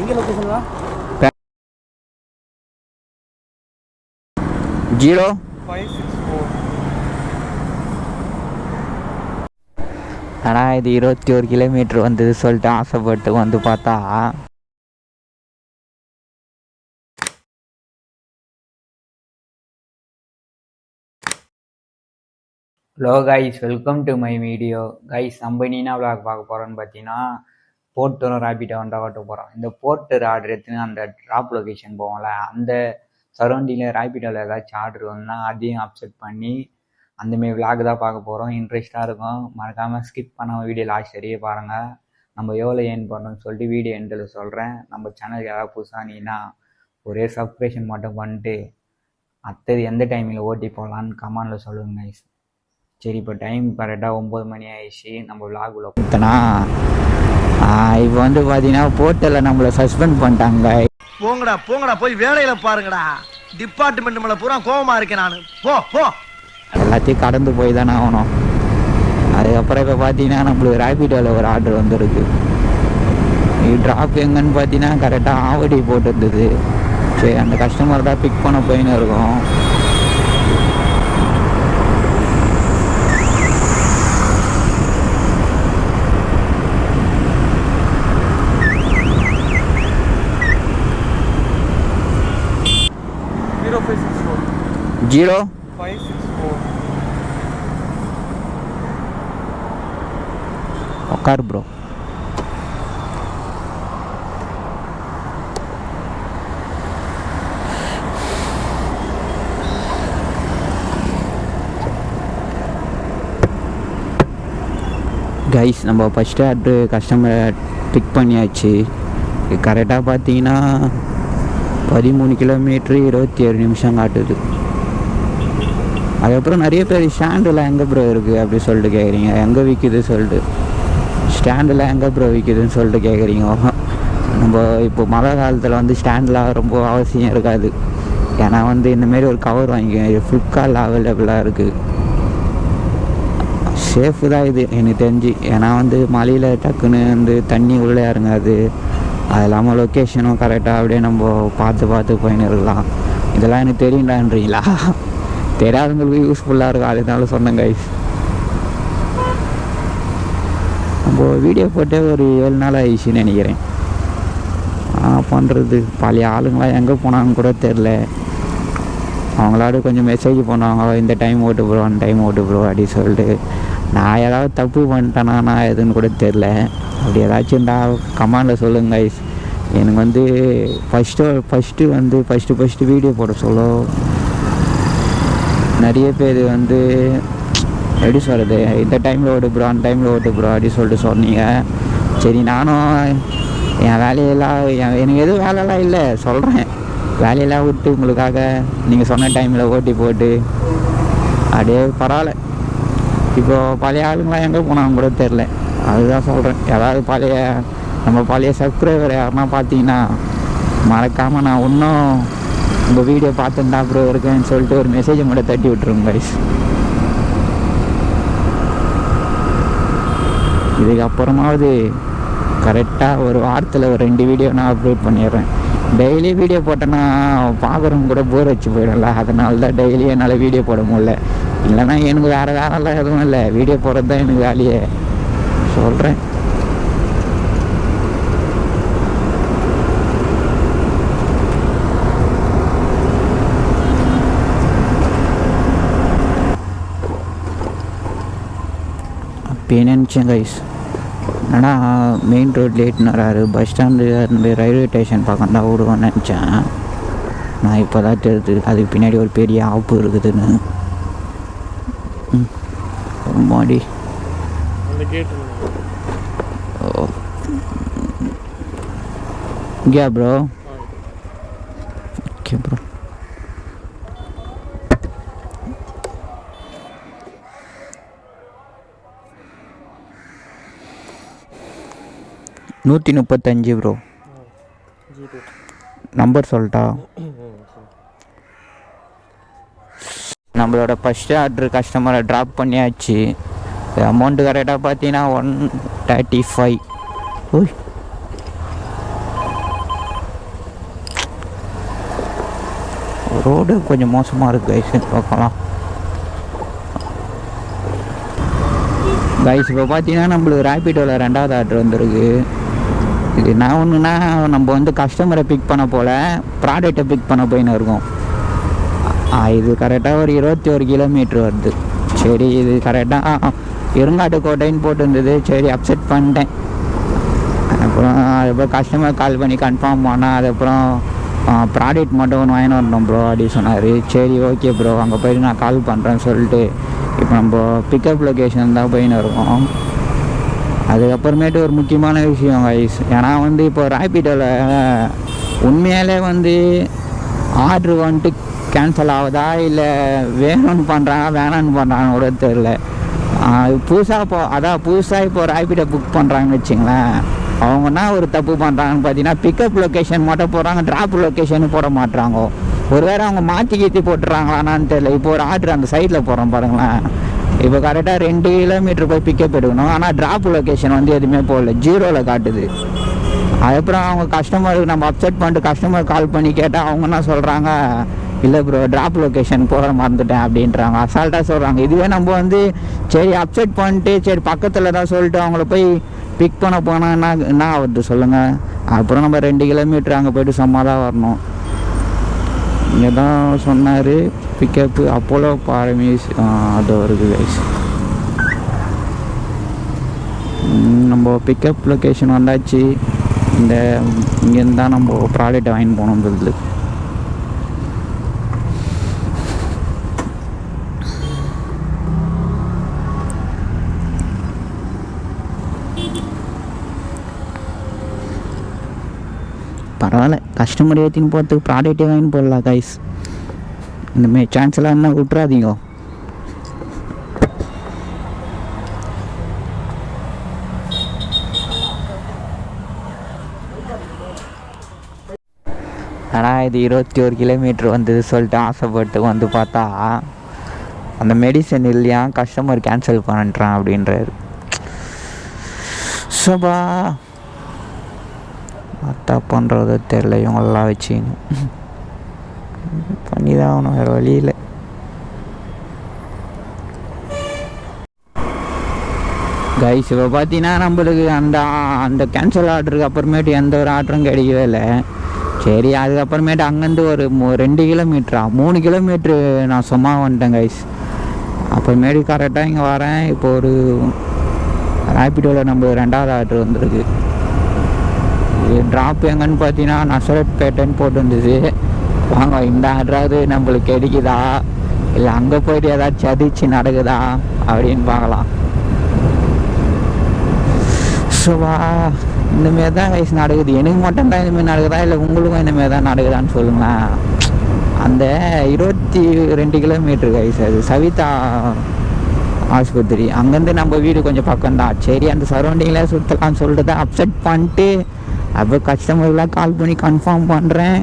எங்கே லொக்கேஷன்லாம் zero. Five six four ஆனால் இது இருபத்தி ஒரு கிலோமீட்டர் வந்தது சொல்லிட்டு ஆசைப்பட்டு வந்து பார்த்தா. Hello guys welcome to my video guys நம்ம விளாக் பார்க்க போகிறோன்னு பார்த்தீங்கன்னா போர்ட்டரும் ரேபிட்டை வண்டா ஓட்ட போகிறோம் இந்த போர்ட்டர் ஆர்டர் எடுத்துன்னு அந்த ட்ராப் லொக்கேஷன் போவோம்ல அந்த சரௌண்டிங்கில் ரேபிட்டோவில் ஏதாச்சும் ஆர்டர் வந்தா அதையும் அப்செட் பண்ணி அந்தமாரி விளாக் தான் பார்க்க போகிறோம் இன்ட்ரெஸ்ட்டாக இருக்கும். மறக்காமல் ஸ்கிப் பண்ணாமல் வீடியோ லாஸ்ட் வரையே பாருங்கள் நம்ம எவ்வளோ ஏர்ன் பண்ணுறோம்னு சொல்லிட்டு வீடியோ எண்டில் சொல்கிறேன் நம்ம சேனலுக்கு யாராவது புதுசாக நீனா ஒரே சப்ஸ்கிரிப்ஷன் மட்டும் பண்ணிட்டு அடுத்தது எந்த டைமில் ஓட்டி போகலான்னு கமெண்டில் சொல்லுங்க கைஸ் சரி இப்போ டைம் கரெக்டாக ஒம்பது மணி ஆயிடுச்சு. நம்ம விளாக் உள்ள பார்த்தனா இப்போ வந்து பார்த்தீங்கன்னா போர்ட்டலில் நம்மளை சஸ்பெண்ட் பண்ணிட்டாங்க. போங்கடா போங்கடா போய் வேலையில பாருங்கடா. டிபார்ட்மெண்ட் மேல பூரா கோவமா இருக்கேன் நானு. போ போ. எல்லாத்தையும் கடந்து போய் தானே ஆகணும். அதுக்கப்புறம் இப்போ பார்த்தீங்கன்னா நம்மளுக்கு ரேபிடோவில் ஒரு ஆர்டர் வந்திருக்கு. ட்ராப் எங்கன்னு பார்த்தீங்கன்னா கரெக்டாக ஆவடி போட்டிருந்தது. சரி அந்த கஸ்டமர் தான் பிக் பண்ண போயின்னு இருக்கோம் zero five six four zero five six four. உக்கார் ப்ரோ கைஸ் நம்ம ஃபஸ்ட்டு அட்ரு கஸ்டமரை பிக் பண்ணியாச்சு கரெக்டாக பார்த்தீங்கன்னா பதிமூணு கிலோமீட்ரு இருபத்தி ஏழு நிமிஷம் காட்டுது. அதுக்கப்புறம் நிறைய பேர் ஸ்டாண்டெல்லாம் எங்கே ப்ரோ இருக்குது அப்படி சொல்லிட்டு கேட்குறீங்க எங்கே விற்கிது சொல்லிட்டு. ஸ்டாண்டில் எங்கே ப்ரோ விற்கிதுன்னு சொல்லிட்டு கேட்குறீங்க நம்ம இப்போ மழை காலத்தில் வந்து ஸ்டாண்டெலாம் ரொம்ப அவசியம் இருக்காது. ஏன்னா வந்து இந்தமாரி ஒரு கவர் வாங்கிக்கோங்க. ஃப்ளிப்கார்ட்டில் அவைலபிளாக இருக்குது சேஃபு தான் இது எனக்கு தெரிஞ்சு. ஏன்னா வந்து மழையில் டக்குன்னு வந்து தண்ணி உள்ளே இறங்காது. அது இல்லாமல் லொக்கேஷனும் கரெக்டாக அப்படியே நம்ம பார்த்து பார்த்து போயின்னு இருக்கலாம். இதெல்லாம் எனக்கு தெரியுண்டான்றீங்களா தெரியாதவங்களுக்கு யூஸ்ஃபுல்லாக இருக்கும் அதனால சொன்னேன் கைஸ் நம்ம வீடியோ போட்டே ஒரு ஏழு நாள் ஆயிடுச்சுன்னு நினைக்கிறேன். பண்ணுறது பழைய ஆளுங்களாம் எங்கே போனாங்கன்னு கூட தெரில அவங்களாவது கொஞ்சம் மெசேஜ் பண்ணுவாங்க. இந்த டைம் ஓட்டு ப்ரோ அந்த டைம் ஓட்டு ப்ரோ அப்படின்னு சொல்லிட்டு. நான் ஏதாவது தப்பு பண்ணிட்டேனா நான் எதுன்னு கூட தெரில அப்படி ஏதாச்சும் இருந்தால் கமாண்டில் சொல்லுங்க கைஸ் எனக்கு வந்து ஃபஸ்ட்டு ஃபஸ்ட்டு வந்து ஃபஸ்ட்டு ஃபஸ்ட்டு வீடியோ போட சொல்லோ. நிறைய பேர் வந்து எப்படி சொல்கிறது இந்த டைமில் ஓட்டு ப்ரோ அந்த டைமில் ஓட்டு ப்ரோ சொல்லிட்டு சொன்னீங்க. சரி நானும் என் வேலையெல்லாம் என் எனக்கு எதுவும் வேலையெல்லாம் இல்லை சொல்கிறேன் வேலையெல்லாம் விட்டு உங்களுக்காக நீங்கள் சொன்ன டைமில் ஓட்டி போட்டு அப்படியே பரவாயில்ல. இப்போ பழைய ஆளுங்களாம் எங்கே போனாங்க கூட தெரில அதுதான் சொல்கிறேன் ஏதாவது பழைய நம்ம பழைய சப்ஸ்கிரைபர் யாருன்னா பார்த்தீங்கன்னா மறக்காமல் நான் இன்னும் உங்கள் வீடியோ பார்த்துருந்தா ப்ரோ இருக்கேன்னு சொல்லிட்டு ஒரு மெசேஜை மட்டும் தட்டி விட்ருங்க கைஸ் இதுக்கப்புறமாவது கரெக்டாக ஒரு வாரத்தில் ஒரு ரெண்டு வீடியோ நான் அப்லோட் பண்ணிடுறேன். டெய்லி வீடியோ போட்டேன்னா பார்க்குறவங்க கூட போர் வச்சு போயிடும்ல. அதனால தான் டெய்லி என்னால் வீடியோ போட முடியல. இல்லைன்னா எனக்கு வேறு வேலைலாம் எதுவும் இல்லை. வீடியோ போடுறது தான் எனக்கு வேலையே. சொல்கிறேன் அப்பயே நினச்சேன் கைஸ் என்னடா மெயின் ரோட் லேட்னு வராரு பஸ் ஸ்டாண்டு ரயில்வே ஸ்டேஷன் பக்கம் தான் விடுவோன்னு நினச்சேன். நான் இப்போ தான் தெரியுது அதுக்கு பின்னாடி ஒரு பெரிய ஆப்பு இருக்குதுன்னு. ம். மாடி அந்த கேட் ஓ. இங்கேயா ப்ரோ ஓகே ப்ரோ நூற்றி முப்பத்தஞ்சு ப்ரோ நம்பர் சொல்லட்டா நம்மளோட ஃபஸ்ட்டு ஆர்டர் கஸ்டமரை ட்ராப் பண்ணியாச்சு. அமௌண்ட்டு கரெக்டாக பார்த்தீங்கன்னா ஒன் தேர்ட்டி ஃபைவ் ஓய். ரோடு கொஞ்சம் மோசமாக இருக்குது கைஸ் இந்த கைஸ் இப்போ பார்த்தீங்கன்னா நம்மளுக்கு ரேபிடோவில் ரெண்டாவது ஆர்டர் வந்திருக்கு. இது என்ன ஒன்றுனா நம்ம வந்து கஸ்டமரை பிக் பண்ண போல் ப்ராடக்டை பிக் பண்ண போயின்னு இருக்கோம். ஆ, இது கரெக்டாக ஒரு இருபத்தி ஒரு கிலோமீட்ரு வருது. சரி இது கரெக்டாக இருங்காட்டு கோட்டைன்னு போட்டுருந்தது. சரி அப்செட் பண்ணிட்டேன். அப்புறம் அதுக்கப்புறம் கஸ்டமர் கால் பண்ணி கன்ஃபார்ம் பண்ணால் அதுக்கப்புறம் ப்ராடக்ட் மட்டும் ஒன்று வாங்கினு வரணும் ப்ரோ அப்படின்னு சொன்னார். சரி ஓகே ப்ரோ அங்கே போயிட்டு நான் கால் பண்ணுறேன்னு சொல்லிட்டு இப்போ நம்ம பிக்கப் லொக்கேஷன் தான் போயின்னு இருக்கோம். அதுக்கப்புறமேட்டு ஒரு முக்கியமான விஷயம் கைஸ் ஏன்னா வந்து இப்போ ரேப்பிடோவில் உண்மையாலே வந்து ஆர்டர் வந்துட்டு கேன்சல் ஆகுதா இல்லை வேணும்னு பண்ணுறாங்க வேணான்னு பண்ணுறாங்க கூட தெரில புதுசாக இப்போ அதான் புதுசாக இப்போ ரேப்பிடோ புக் பண்ணுறாங்கன்னு வச்சுங்களேன். அவங்கன்னா ஒரு தப்பு பண்ணுறாங்கன்னு பார்த்தீங்கன்னா பிக்கப் லொக்கேஷன் மட்டும் போடுறாங்க ட்ராப் லொக்கேஷன் போட மாட்டுறாங்க ஒருவேளை அவங்க மாற்றி கீற்றி போட்டுறாங்களான்னு தெரியல. இப்போ ஒரு ஆர்டர் அந்த சைடில் போகிறோம் பாருங்களேன். இப்போ கரெக்டாக ரெண்டு கிலோமீட்டர் போய் பிக்கப் எடுக்கணும். ஆனால் ட்ராப் லொக்கேஷன் வந்து எதுவுமே போடல ஜீரோவில் காட்டுது. அதுக்கப்புறம் அவங்க கஸ்டமருக்கு நம்ம அப்செட் பண்ணிட்டு கஸ்டமர் கால் பண்ணி கேட்டால் அவங்க என்ன சொல்கிறாங்க இல்லை ப்ரோ ட்ராப் லொக்கேஷன் போகிற மறந்துட்டேன் அப்படின்றாங்க. அசால்ட்டாக சொல்கிறாங்க இதுவே நம்ம வந்து சரி அப்செட் பண்ணிட்டு சரி பக்கத்தில் தான் சொல்லிட்டு அவங்கள போய் பிக் பண்ண போனால் என்ன என்ன ஆகுது சொல்லுங்கள் அப்புறம் நம்ம ரெண்டு கிலோமீட்டர் அங்கே போய்ட்டு சும்மா தான் வரணும். இங்கே தான் சொன்னார் பிக்கப்பு அப்போலோ பாரமேஸ் அது வருது கைஸ் நம்ம பிக்கப் லொக்கேஷன் வந்தாச்சு. இந்த இங்கேருந்து தான் நம்ம ப்ராடக்ட்டை வாங்கி போகணும் பரவாயில்ல. கஸ்டமர் ஏற்றின்னு போகிறதுக்கு ப்ராடக்ட்டே வாங்கி போடலாம் கைஸ் இந்தமாரி சான்ஸ்லாம் இருந்தால் என்ன விட்றாதீங்க ஆனால் இது இருபத்தி ஒரு கிலோமீட்டர் வந்தது சொல்லிட்டு ஆசைப்பட்டு வந்து பார்த்தா அந்த மெடிசன் இல்லையா கஸ்டமர் கேன்சல் பண்ணுறான் அப்படின்றாரு. சோபா. அத்தா பண்ணுறது தெரில இவங்கெல்லாம் வச்சுன்னு பண்ணி தான் ஆகணும் வேறு வழியில் கைஸ் இப்போ பார்த்தீங்கன்னா நம்மளுக்கு அந்த அந்த கேன்சல் ஆர்டருக்கு அப்புறமேட்டு எந்த ஒரு ஆர்டரும் கிடைக்கவே இல்லை. சரி அதுக்கப்புறமேட்டு அங்கேருந்து ஒரு ரெண்டு கிலோமீட்டரா மூணு கிலோமீட்ரு நான் சும்மா வந்துட்டேன் கைஸ் அப்புறமேட்டு கரெக்டாக இங்கே வரேன். இப்போ ஒரு ரேப்பிடோவில் நம்ம ரெண்டாவது ஆர்டர் வந்திருக்கு. ட்ராப் எங்கன்னு பார்த்தீங்கன்னா நசரத் பேட்டன் போட்டுருந்தது வாங்க இந்த ஆர்டராவது நம்மளுக்கு கிடைக்குதா இல்லை அங்கே போயிட்டு ஏதாச்சும் அதிர்ச்சி நடக்குதா? அப்படின்னு பார்க்கலாம். ஸோவா இந்தமாரி தான் வயசு நடக்குது. எனக்கு மட்டும்தான் இந்தமாரி நடக்குதா? இல்லை உங்களுக்கும் இந்தமாரி தான் நடக்குதான்னு சொல்லுங்களேன். அந்த இருபத்தி ரெண்டு கிலோமீட்டர் கைஸ் அது சவிதா ஆஸ்பத்திரி. அங்கேருந்து நம்ம வீடு கொஞ்சம் பக்கம்தான். சரி அந்த சரௌண்டிங்கில் சுற்றலாம்னு சொல்லிட்டு தான் அப்செட் பண்ணிட்டு அப்போ கஸ்டமர்லாம் கால் பண்ணி கன்ஃபார்ம் பண்ணுறேன்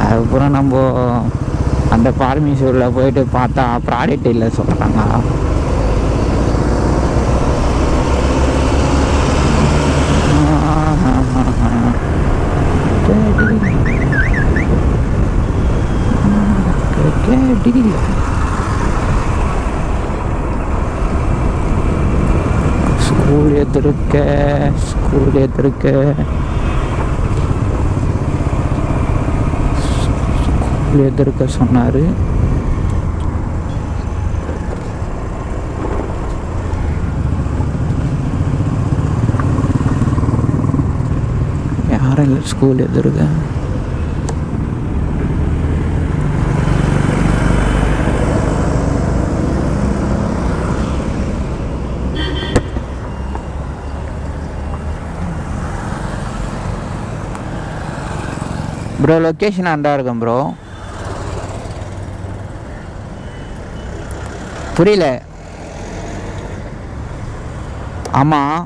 அதுக்கப்புறம் நம்ம அந்த பார்மிஷூரில் போயிட்டு பார்த்தா ப்ராடக்ட் இல்லை சொல்கிறாங்க ஸ்கூல் எதிர்க்க ஸ்கூல் எதிர்க்க ஸ்கூல் எதிர்க்க சொன்னார். யாரும் இல்லை ஸ்கூல் எதிர்க்க? ப்ரோ லொக்கேஷன் அண்டா இருக்கும் ப்ரோ புரியல. ஆமாம்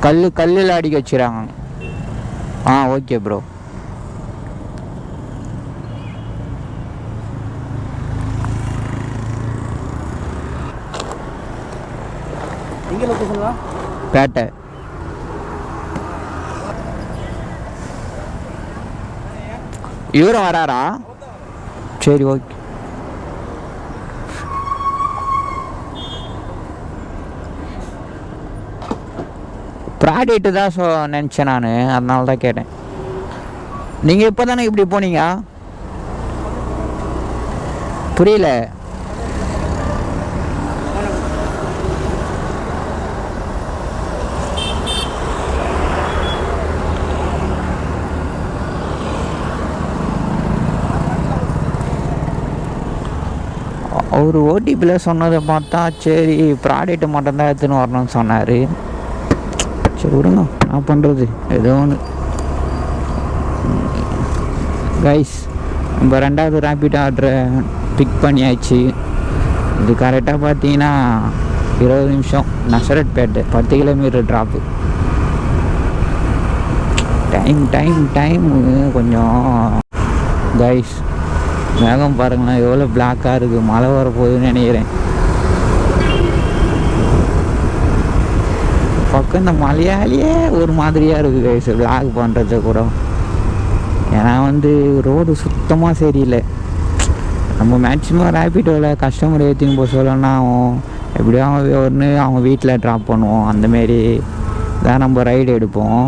கல் கல்லில் அடிக்க வச்சுறாங்க ஆ ஓகே ப்ரோ எங்கே லொக்கேஷன்லாம் பேட்டை. இவரும் வராரா? சரி ஓகே. ப்ராடக்ட்டு தான் ஸோ நினச்சேன் நான். அதனால தான் கேட்டேன். நீங்கள் இப்போ தானே இப்படி போனீங்க? புரியல. அவர் ஓடிபியில் சொன்னதை பார்த்தா சரி ப்ராடக்ட் மட்டும்தான் எடுத்துன்னு வரணும்னு சொன்னார். சரி விடுங்க. நான் பண்ணுறது ஏதோ ஒன்று கைஸ் நம்ம ரெண்டாவது ரேபிட் ஆர்டரை பிக் பண்ணியாச்சு. இது கரெக்டாக பார்த்தீங்கன்னா இருபது நிமிஷம். நசரட் பேட்டு பத்து kilometre drop time time time கொஞ்சம் கைஸ் மேகம் பாருங்களேன் எவ்வளோ பிளாக்காக இருக்குது மழை வர போகுதுன்னு நினைக்கிறேன். பக்கம் இந்த மலையாலேயே ஒரு மாதிரியாக இருக்குது கைஸ் பிளாக் பண்ணுறது கூட. ஏன்னா வந்து ரோடு சுத்தமாக சரியில்லை. நம்ம மேக்ஸிமம் ரேபிடோவில் கஸ்டமர் ஏற்றின்னு போக சொல்லணும்னா அவன் எப்படியும் அவன் ஒன்று அவங்க வீட்டில் ட்ராப் பண்ணுவோம் அந்தமாரி தான் நம்ம ரைடு எடுப்போம்.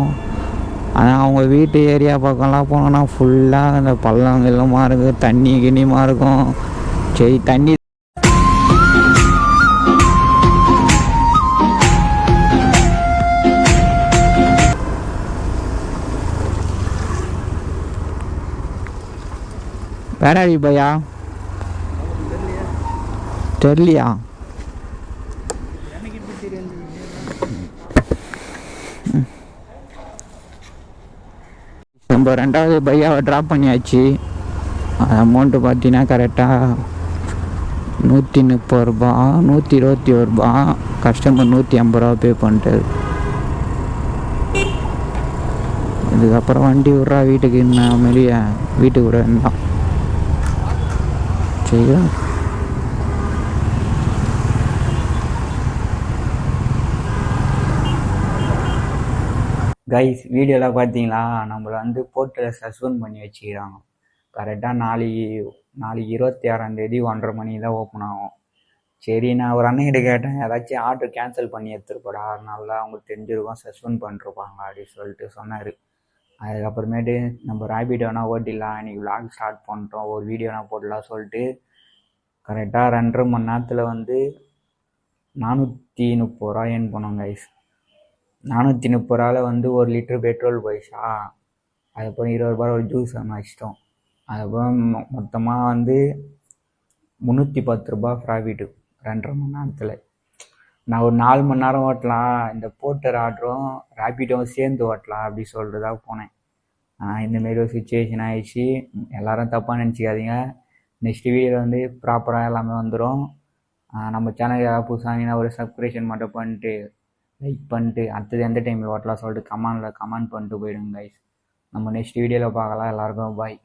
ஆனால் அவங்க வீட்டு ஏரியா பக்கம்லாம் போனோன்னா ஃபுல்லாக அந்த பள்ளம் கிள்ளமாக இருக்கும் தண்ணி கிண்ணியமாக இருக்கும். சரி தண்ணி வேறாடி பையா தெரியலையா? நம்ம ரெண்டாவது பையாவை ட்ராப் பண்ணியாச்சு. அமௌண்ட்டு பார்த்தீங்கன்னா கரெக்டாக நூற்றி முப்பது ரூபா நூற்றி இருபத்தி ஒரு ரூபா கஸ்டமர் நூற்றி ஐம்பது ரூபா பே பண்ணிட்டு. இதுக்கப்புறம் வண்டி விட்றா வீட்டுக்கு இன்ன வெளியே வீட்டுக்கு விட வேண்டாம். சரியா? கைஸ் வீடியோலாம் பார்த்தீங்களா நம்மளை வந்து போர்ட்டில் சஸ்பெண்ட் பண்ணி வச்சுக்கிறாங்க. கரெக்டாக நாளைக்கு நாளைக்கு இருபத்தி ஆறாந்தேதி ஒன்றரை மணி தான் ஓப்பன் ஆகும். சரி நான் ஒரு அண்ணன்கிட்ட கேட்டேன். ஏதாச்சும் ஆர்டர் கேன்சல் பண்ணி எடுத்துருப்படா. அதனால அவங்களுக்கு தெரிஞ்சிருக்கும் சஸ்பெண்ட் பண்ணிருப்பாங்க அப்படின்னு சொல்லிட்டு சொன்னார். அதுக்கப்புறமேட்டு நம்ம ரேபிட் வேணால் ஓட்டிடலாம். இன்னைக்கு விளாக் ஸ்டார்ட் பண்ணிட்டோம். ஒரு வீடியோ நான் போடலாம் சொல்லிட்டு கரெக்டாக ரெண்டரை மணி நேரத்தில் வந்து நானூற்றி முப்பது ரூபா ஏர்ன் பண்ணோம் கைஸ் நானூற்றி முப்பது ரூபாவில் வந்து ஒரு லிட்டர் பெட்ரோல் போயிடுச்சா? அதுக்கப்புறம் இருபது ரூபாய் ஒரு ஜூஸ் ஒன்று வச்சிட்டோம். அதுக்கப்புறம் மொ- மொத்தமாக வந்து முந்நூற்றி பத்து ரூபா ப்ராஃபிட்டு ரெண்டரை மணி நேரத்தில். நான் ஒரு நாலு மணி நேரம் ஓட்டலாம். இந்த போட்டர் ஆர்டரும் ரேபிட்டும் சேர்ந்து ஓட்டலாம் அப்படி சொல்லிட்டு தான் போனேன் ஆனால் இந்தமாரி ஒரு சுச்சுவேஷன் ஆயிடுச்சு. எல்லாரும் தப்பாக நினச்சிக்காதீங்க. நெக்ஸ்ட் வீடியோவில் வந்து ப்ராப்பராக எல்லாமே வந்துடும் நம்ம சேனல் யாராவது புதுசாக ஒரு சப்ஸ்கிரிப்ஷன் மட்டும் பண்ணிட்டு லைக் பண்ணிட்டு அடுத்தது எந்த டைமில் ஓட்டலாம் சொல்லிட்டு கமெண்டில் கமெண்ட் பண்ணிட்டு போயிடுங்க கைஸ் நம்ம நெக்ஸ்ட் வீடியோவில் பார்க்கலாம். எல்லாருக்கும் பாய்